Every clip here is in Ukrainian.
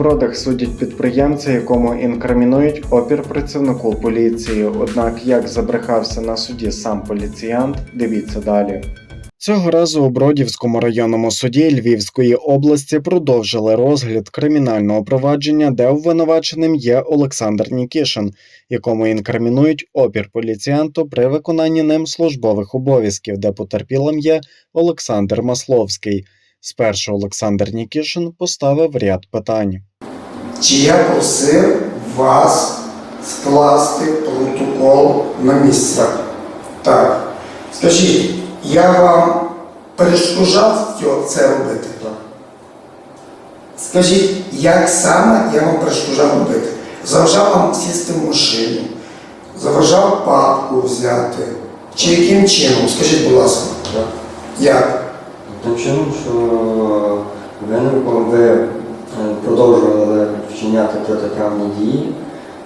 бродах судять підприємця, якому інкримінують опір працівнику поліції. Однак, як забрехався на суді сам поліціянт, дивіться далі. Цього разу у Бродівському районному суді Львівської області продовжили розгляд кримінального провадження, де обвинуваченим є Олександр Нікішин, якому інкримінують опір поліціянту при виконанні ним службових обов'язків, де потерпілим є Олександр Масловський. Спершу Олександр Нікішин поставив ряд питань. Чи я просив вас скласти протокол на місце? Так. Скажіть, я вам перешкоджав це робити? Так. Скажіть, як саме я вам перешкоджав робити? Заважав вам сісти в машину, заважав папку взяти. Чи яким чином? Скажіть, будь ласка, Так. як? Тим чином, що не- ви е, продовжували вчиняти протиправні дії,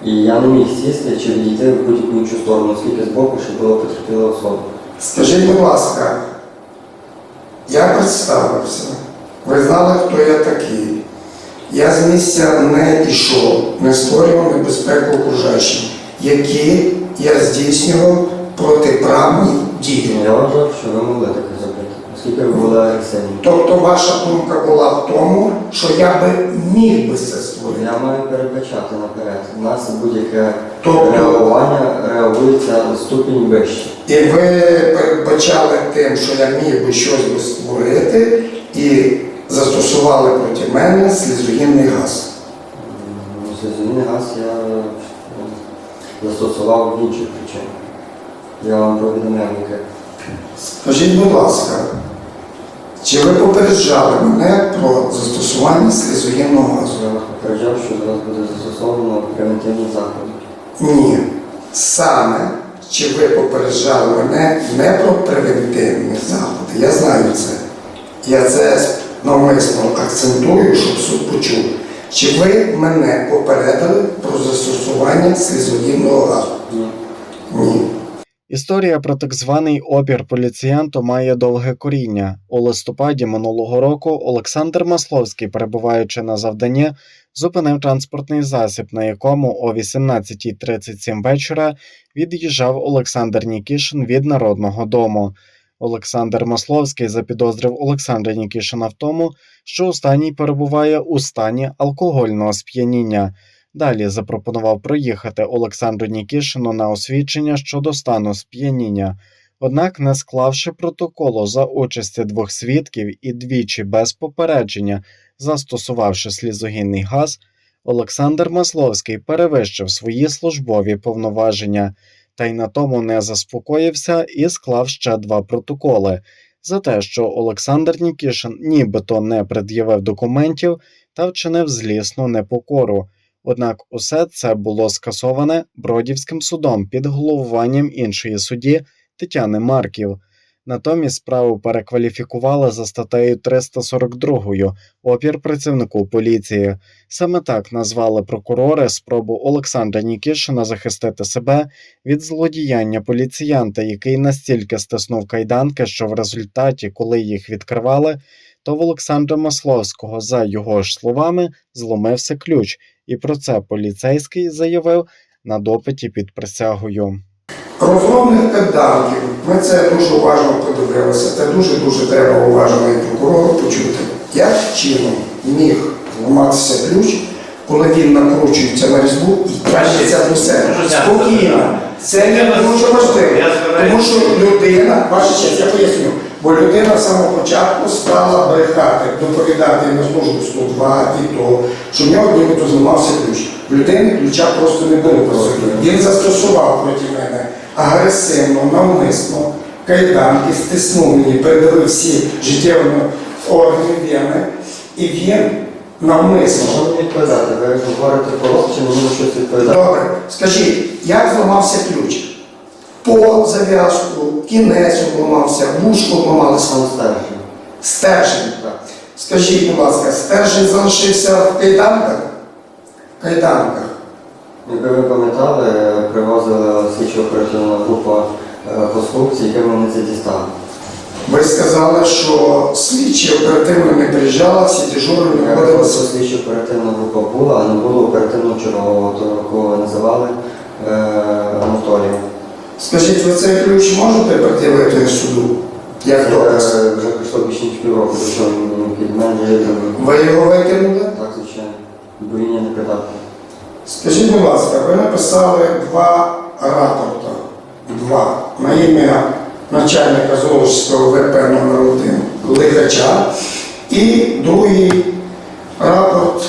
і я не міг сісти чи відійти в будь-яку іншу сторону, оскільки збоку ще була потерпіла особа. Скажіть, будь ласка, я представився. Ви знали, хто я такий. Я з місця не йшов, не створював небезпеку окружаючим, які я здійснював протиправні дії. Я вважав, що ви могли таке Тобто ваша думка була в тому, що я би міг би це створити. Я маю передбачати наперед. У нас будь-яке Тобто- реагування реагується на ступінь вище. І ви передбачали тим, що я міг би щось би створити, і застосували проти мене слізогінний газ. М, Сльозовільний газ я е, застосував в інших причинах. Я вам повідомляв, яке. Скажіть, будь ласка, чи ви попереджали мене про застосування слізогінного газу? Я вас попереджав, що до вас буде застосовано превентивні заходи. Ні. Саме чи ви попереджали мене не про превентивні заходи? Я знаю це. Я це навмисно акцентую, щоб суд почув. Чи ви мене попередили про застосування слізогінного газу? Ні. Ні. Історія про так званий опір поліціянту має довге коріння. У листопаді минулого року Олександр Масловський, перебуваючи на завданні, зупинив транспортний засіб, на якому о 18.37 вечора від'їжджав Олександр Нікішин від Народного дому. Олександр Масловський запідозрив Олександра Нікішина в тому, що останній перебуває у стані алкогольного сп'яніння. Далі запропонував проїхати Олександру Нікішину на освідчення щодо стану сп'яніння. Однак, не склавши протоколу за участі двох свідків і двічі без попередження, застосувавши слізогінний газ, Олександр Масловський перевищив свої службові повноваження та й на тому не заспокоївся і склав ще два протоколи за те, що Олександр Нікішин нібито не пред'явив документів та вчинив злісну непокору. Однак усе це було скасоване Бродівським судом під головуванням іншої судді Тетяни Марків. Натомість справу перекваліфікували за статтею 342 опір працівнику поліції. Саме так назвали прокурори спробу Олександра Нікішина захистити себе від злодіяння поліціянта, який настільки стиснув кайданки, що в результаті, коли їх відкривали, то в Олександра Масловського, за його ж словами, зломився ключ, і про це поліцейський заявив на допиті під присягою. Розробних педанків, ми це дуже уважно подивилися, це дуже-дуже треба уважно і прокурору почути. Як чином міг зламатися ключ, коли він накручується на різьбу і тягнеться до себе? Спокійно. Це не дуже важливо. Тому що людина, ваша честь, я поясню, бо людина з самого початку стала брехати, доповідати на службу 102 і то, що в нього нібито зламався ключ. В людини ключа просто не було присутні. Він застосував проти мене агресивно, навмисно, кайданки, стиснув мені, передали всі життєві органи вени, і він навмисно. Що мені відповідати? Ви говорите про чи мені щось відповідати? Добре, скажіть, як зламався ключ? По зав'язку, кінець обламався, вушко обламалося, Сам стержень. стержень. Так. Скажіть, будь ласка, стержень залишився в кайданках? В Кайданках. Якби ви пам'ятали, привозили слідчо оперативна група е, конструкцій, яке вони це дістали. Ви сказали, що слідчі оперативно не приїжджали, всі дежурні Я знаходилися. просто слідчо оперативна група була, а не було оперативного чергового, того, кого називали е, Анатолієм. Скажіть, ви цей ключ можете пред'явити суду? Як доказ? Е, Вже пройшло більше ніж півроку, мені під мене є Ви його викинули? Так, звичайно. Бо він є непридатний. Скажіть, будь ласка, ви написали два рапорта. Два. На ім'я начальника Золочського ВП номер 1 Лихача і другий рапорт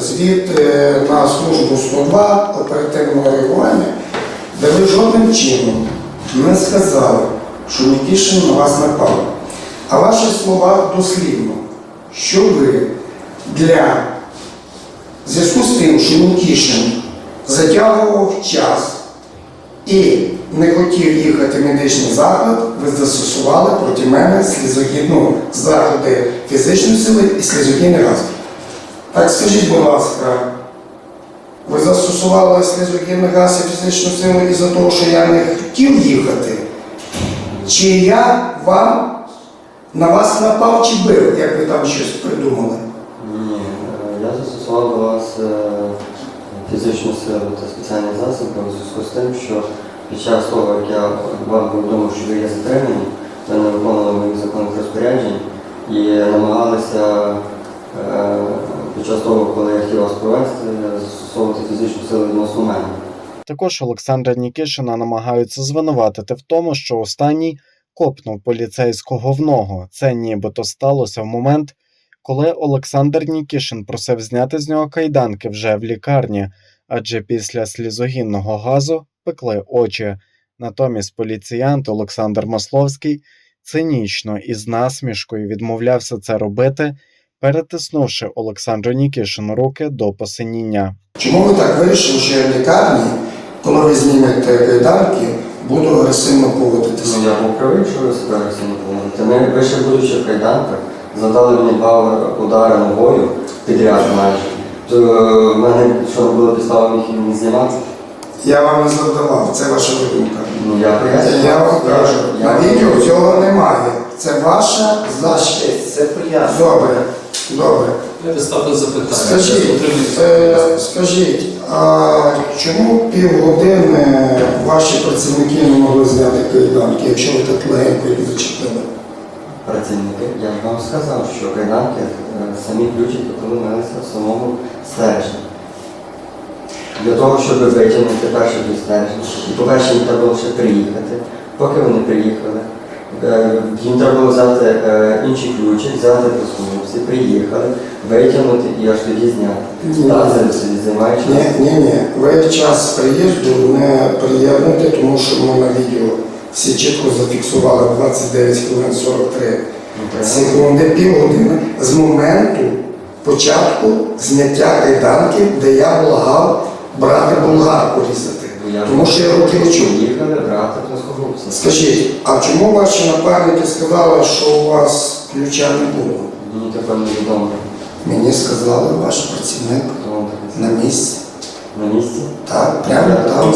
звіт е, на службу 102 оперативного реагування, де ви жодним чином не сказали, що Нікішин на вас напав. А ваші слова дослівно, що ви для зв'язку з тим, що Нікішин затягував час і не хотів їхати в медичний заклад, ви застосували проти мене слізогідну заходи фізичної сили і слізогідний газ. Так скажіть, будь ласка, ви застосували слізогідний газ і фізичну силу із-за того, що я не хотів їхати? Чи я вам на вас напав чи бив, як ви там щось придумали? Я застосував до вас е, фізичну силу та спеціальні засоби у зв'язку з тим, що під час того, як я вам повідомив, що ви є затримані, ви не виконували моїх законних розпоряджень і намагалися е, під час того, коли я хотів вас провести, застосовувати фізичну силу відносно мене. Також Олександра Нікішина намагаються звинуватити в тому, що останній копнув поліцейського в ногу. Це нібито сталося в момент, коли Олександр Нікішин просив зняти з нього кайданки вже в лікарні, адже після слізогінного газу пекли очі. Натомість поліціянт Олександр Масловський цинічно і з насмішкою відмовлявся це робити, перетиснувши Олександру Нікішину руки до посиніння. Чому ви так вирішили, що я в лікарні, коли ви знімете кайданки, буду агресивно поводитися? Ну, я був правий, що ви себе агресивно поводите. Ми, ви ще будучи в кайданках, задали мені два удари ногою підряд майже. То е, в мене що було підстави їх не знімати. Я вам не завдавав, це ваша видумка. Ну я поясню. Я вам кажу, на відео цього немає. Це ваша защита. Це пояснення. Добре, добре. Я ставлю запитання. Скажіть, е, скажіть, а чому півгодини ваші працівники не могли зняти кайданки, якщо ви так легенько їх зачепили? Працівники, я ж вам сказав, що кайданки е, самі ключики повинилися в самому стержні. Для того, щоб витягнути перше до стержня, і по-перше, їм треба було ще приїхати. Поки вони приїхали, е, їм треба було взяти е, інший ключик, взяти просунувся, приїхали, витягнути і аж тоді зняти. Ні. Так, це все. Ні, ні, ні. Ви час приїзду не приєднуєте, тому що ми на відео всі чітко зафіксували 29 хвилин 43 Ну, секунди, півгодини з моменту початку зняття кайданки, де я благав брати болгарку різати. Бо я Тому що я руки не чув. Їхали брати плоскогубці. Скажіть, а чому ваші напарники сказали, що у вас ключа не було? Мені тепер невідомо, Мені сказали ваш працівник на місці. На місці? Так, прямо там.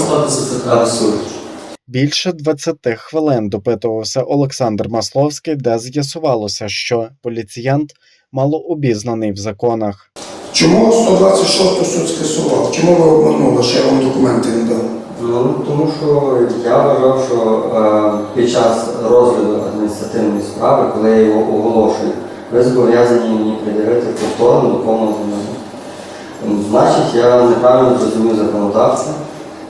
Більше 20 хвилин допитувався Олександр Масловський, де з'ясувалося, що поліціянт мало обізнаний в законах. Чому 126 суд скасував? Чому ви обманули, що я вам документи не дав? Ну, тому що я вважав, що е, під час розгляду адміністративної справи, коли я його оголошую, ви зобов'язані мені придивити повторно до повного Значить, я неправильно зрозумів законодавця,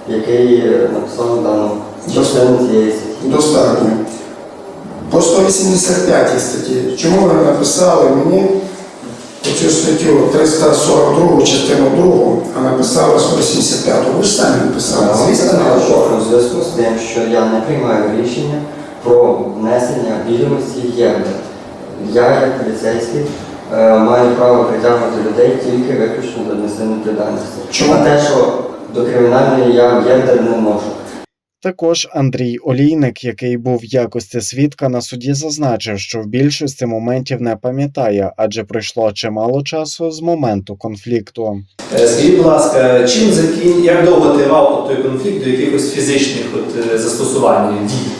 який е, написав дану частину цієї статті. Достатньо. По 185 статті. Чому ви написали мені цю статтю 342 частину 2, а написали 185? Ви ж самі написали. Звісно, у зв'язку з тим, що я не приймаю рішення про внесення відомості ЄРДР. Я, як поліцейський, е, маю право притягувати людей тільки виключно до адміністративної відповідальності. Чому? А те, що до кримінальної я ЄРДР не можу. Також Андрій Олійник, який був в якості свідка на суді, зазначив, що в більшості моментів не пам'ятає, адже пройшло чимало часу з моменту конфлікту. Е, Скажіть, будь ласка, чим закін... як довго тривав той конфлікт до якихось фізичних от, е, застосувань дій?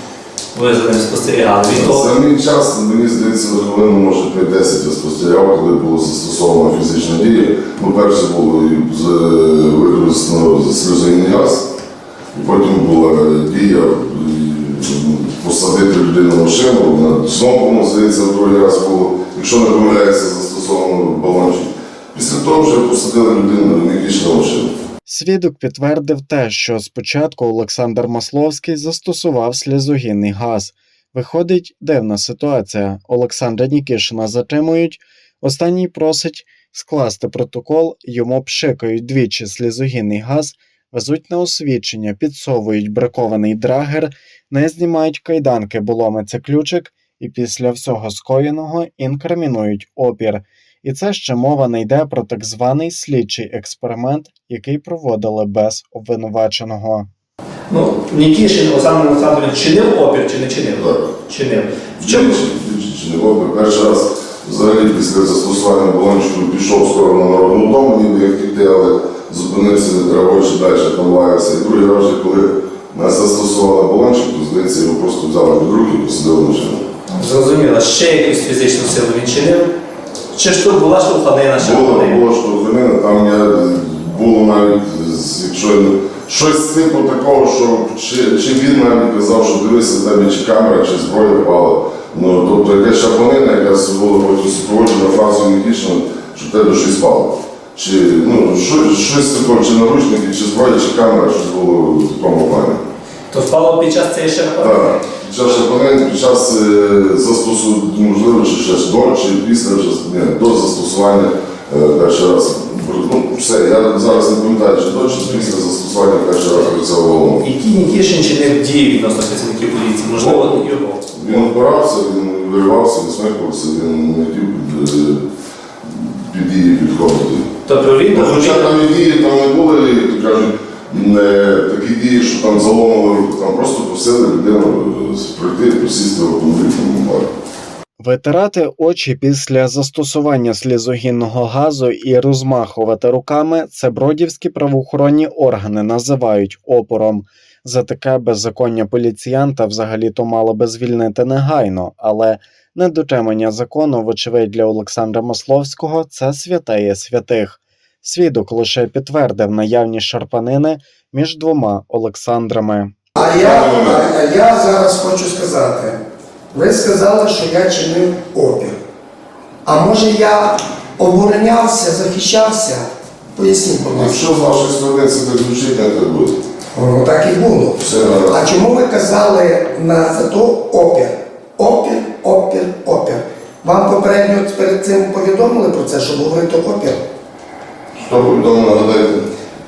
Ви за ним спостерігали. Самий час, мені здається, хвилину, може, 5-10 я спостерігав, коли було застосовано фізична дія. Ну, перше було з- використано сльозогінний газ, потім була дія ну, посадити людину в машину. Вона Знову, здається, другий раз було, якщо не помиляється, застосовано балончик. Після того вже посадили людину в Нікішну машину. Свідок підтвердив те, що спочатку Олександр Масловський застосував сльозогінний газ. Виходить дивна ситуація. Олександра Нікішина затримують. Останній просить скласти протокол, йому пшикають двічі сльозогінний газ, везуть на освідчення, підсовують бракований драгер, не знімають кайданки, бо ломиться ключик, і після всього скоєного інкримінують опір. І це ще мова не йде про так званий слідчий експеримент, який проводили без обвинуваченого. ну, Нікішин Олександр Олександрович чинив опір чи не чинив? Так. Чинив. В чому? Двічі, двічі чи не було. Перший раз взагалі після застосування балончику пішов в сторону народного дому, ніби як іти, але зупинився травою далі, там. І другий раз, коли нас застосували балончик, то здається, його просто взяли під руки і посадили машину. Зрозуміло, ще якусь фізичну силу він чинив? Чи ж тут була штовханина, ще Було, вони? було що там я було навіть, якщо щось типу такого, що чи, чи він навіть казав, що дивися тебе чи камера, чи зброя впала. Ну, тобто якась шапонина, яка була потім супроводжена фразою Нікішина, що в тебе щось впало. Чи ну, щось, щось такого, чи наручники, чи зброя, чи камера, щось було в такому плані. То впало під час цієї шерпа? Так, під час шапонин, під час е, застосу, можливо, чи ще до, чи після вже, ні, до застосування е, перший раз. Ну, все, я зараз не пам'ятаю, чи до, чи після застосування перший раз працював голову. Які Нікішин чинив дії відносно працівників поліції? Можливо, його. Він опирався, він виривався, він не хотів під, е, під дії. Тобто він Ну, Хоча там і дії там не були, як кажуть, не такі дії, що там заломили руку, там просто просили людину е, прийти, посісти в автомобіль, там бар. Витирати очі після застосування слізогінного газу і розмахувати руками це бродівські правоохоронні органи називають опором. За таке беззаконня поліціянта взагалі-то мало би звільнити негайно, але недотримання закону, вочевидь, для Олександра Масловського це святеє святих. Свідок лише підтвердив наявні шарпанини між двома Олександрами. А я, а- я зараз хочу сказати, ви сказали, що я чинив опір. А може я оборонявся, захищався? Поясніть, будь ласка. Якщо з вашої сторони це так звучить, не так буде. Воно так і було. Все. А чому ви казали на зато опір? Опір, опір, опір. Вам попередньо перед цим повідомили про це, щоб говорити опір? Хто повідомив, нагадайте?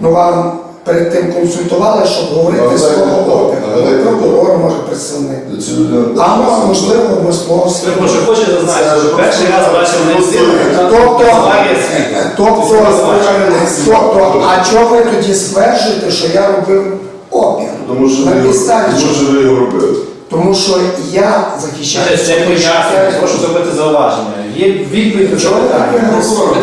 Ну вам перед тим консультували, щоб говорити слово опір. Нагадайте. Прокурор, може, представник. А можливо, Московський. Ви може хочете зазначити, що перший раз бачив не всі. Тобто, Знає світ. тобто, тобто, а чого ви тоді стверджуєте, що я робив опір? Тому що що ви його робили. Тому що я захищаю. Це пояснення, прошу зробити зауваження. Є відповідь на це питання. таке? Прокурор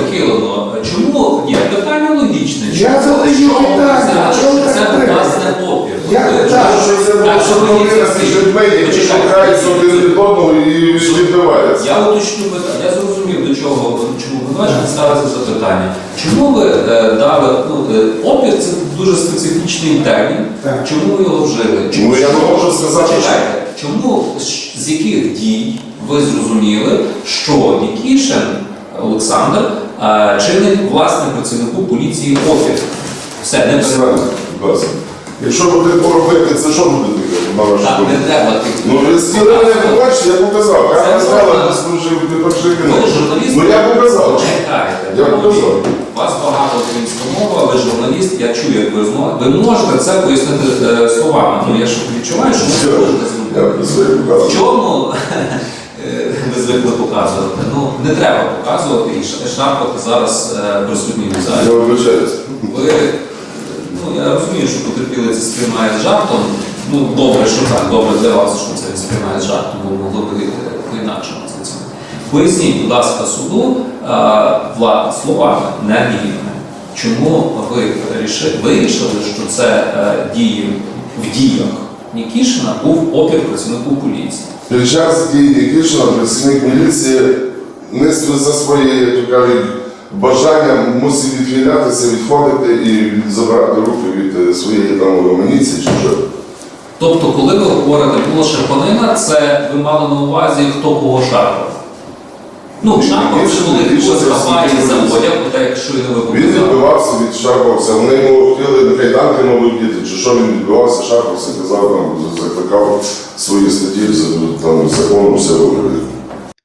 Чому? Ні, питання логічне. Я Чому задаю питання, так Це власне опір. Я- Ви- Що це було Так, що ви шоколадина є між людьми, які Почекайте. один від одного і відбиваються. Я уточню питання. Я зрозумів, до чого чому ви бачите, ставиться запитання. Чому ви е, дали ну, е, опір це дуже специфічний термін. Чому ви його вжили? Ну, я можу сказати. Чому з- яких дій ви зрозуміли, що Нікішин Олександр е, чинить власне працівнику поліції опір? Все, не ласка. Якщо буде поробити, це що буде таке? Так, не треба тих. Ну, ви сказали, я показав. Я сказала, правда. ви служив, ти перший. Ну, я показав. Я показав. Вас багато українська мова, ви журналіст, я чую, як ви розмовляєте. Ви можете це пояснити е, словами. Ну я ж відчуваю, що ви не можете зробити. В чому е, ви звикли показувати? Ну, не треба показувати і шарпати зараз е, присутніх у залі. Ви, ну я розумію, що потерпіли це сприймає з жартом. Ну, добре, що так, добре для вас, що це сприймає з жартом, бо могло б е, по-інакшому це це. Поясніть, будь ласка, суду е, влад, словами, не діями. Чому ви вирішили, що це е, дії в діях Нікішина був опір працівнику поліції. Під час дії Нікішина працівник міліції не за своє, як то кажуть, бажання мусить відхилятися, відходити і забирати руки від е, своєї там амуніції чи що. Тобто, коли ви говорите була шарпанина, це ви мали на увазі, хто кого шарпав. Ну, шарпав це хтось хапає за одяг, так як щойно ви Він відбивався, відшарпався. Вони йому хотіли нехай танки, мабуть, діти, чи що він відбивався, шарпався, казав, там, закликав свої статті за там, законом все виглядає.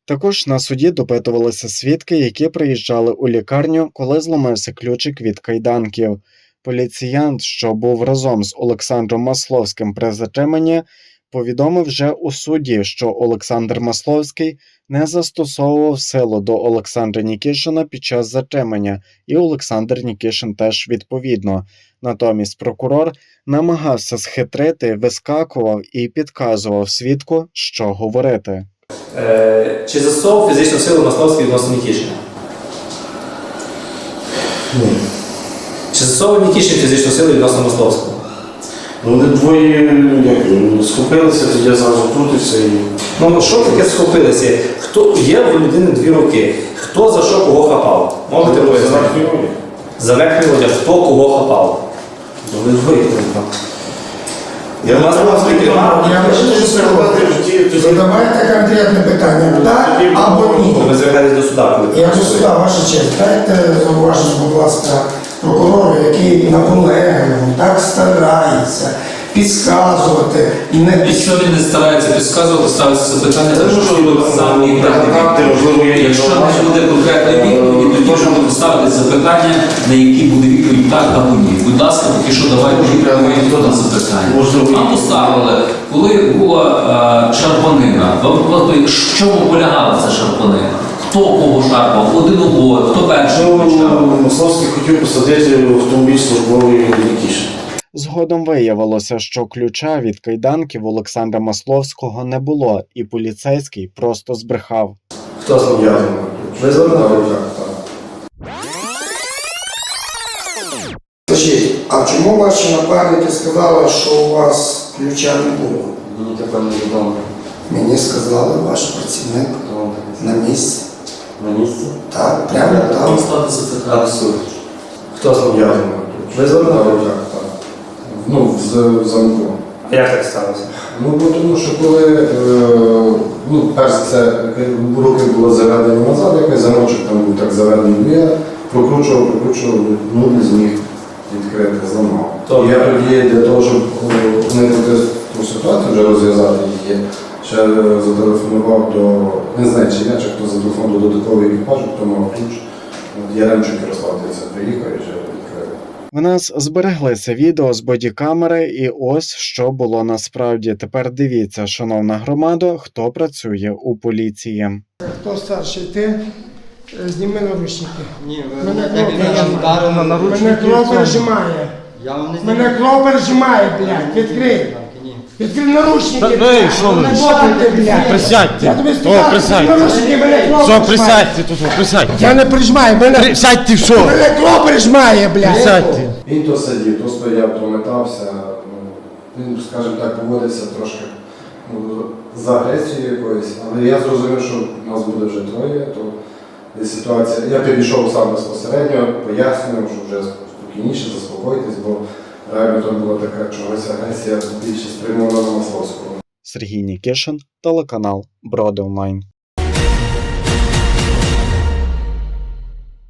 Також на суді допитувалися свідки, які приїжджали у лікарню, коли зламався ключик від кайданків. Поліціянт, що був разом з Олександром Масловським при затриманні, повідомив вже у суді, що Олександр Масловський не застосовував силу до Олександра Нікішина під час затримання, і Олександр Нікішин теж відповідно. Натомість прокурор намагався схитрити, вискакував і підказував свідку, що говорити. Е, чи застосовував фізичну силу Масловський відносно Нікішина? Ні. Чи застосовував Нікішин фізичну силу відносно Масловського? Вони двоє як, схопилися, тоді я зразу втрутився і. Ну, що таке схопилися? Хто є в людини дві руки? Хто за що кого хапав? Можете пояснити? За верхній одяг, хто кого хапав? Вони двоє. Я вас. Я хочу сказати, задавайте конкретне питання, так або ні. Ви звертались до суда, Я до сюди, ваша честь, дайте зауваження, будь ласка, прокурору, який наполегливо, так старається підказувати і не Якщо він не старається підказувати, ставиться запитання, то що ви самі можливо, я Якщо не буде конкретної відповіді, тоді вже будемо ставити запитання, на які буде відповідь так або ні. Будь ласка, поки що давайте відповідь на запитання. Можливо, Нам поставили, коли була е, шарпанина, в чому полягала ця шарпанина? Хто кого шарпав? Один обоє, хто перший почав? Ну, Масловський хотів посадити автомобіль службовий Нікішин. Згодом виявилося, що ключа від кайданків Олександра Масловського не було, і поліцейський просто збрехав. Хто з Я ним? думаю. Ви звернули? Скажіть, а чому ваші напарники сказали, що у вас ключа не було? Мені тепер не відомо, Мені сказали ваш працівник на місці. На місці. Так, прямо там. Ставити запитання. Абсурд. Хто? Я думаю. Ви звернули? Ну, з- в замку. Як так сталося? Ну, бо тому що коли, е, ну, перш за все, руки були заведені назад, якийсь замочок там був так заведений, ну, я прокручував, прокручував, ну, не зміг відкрити, зламав. Тобто- я тоді для того, щоб е, уникнути ту ситуацію, вже розв'язати її, ще зателефонував до, не знаю, чи я, чи хто зателефонував до додаткового екіпажу, хто мав ключ. От Яремчук Ярослав це приїхав і вже відкрив. В нас збереглися відео з бодікамери, і ось що було насправді. Тепер дивіться, шановна громада, хто працює у поліції. Хто старший? Ти? Е, Зніми наручники. Ні, Мене вдарили наручники. Мене кров пережимає. Я вам не Мене кров пережимає, блядь. Відкрий. Відкрий наручники. Та, ей, що ви? Блядь. Присядьте. Я тобі О, присядьте. відкрий наручники, мене Все, пережимає. присядьте тут, о, присядьте. Я не пережимаю, мене, Присядьте, що? мене кров пережимає, блядь. Присядьте. Він то сидів, то стояв, то метався. Ну, Він, скажімо так, поводився трошки ну, з агресією якоюсь, але я зрозумів, що нас буде вже троє, то десь ситуація. Я підійшов сам безпосередньо, пояснював, що вже спокійніше, заспокойтесь, бо реально була така чогось агресія більше спрямована на Масловського. Сергій Нікішин, телеканал Броди Онлайн.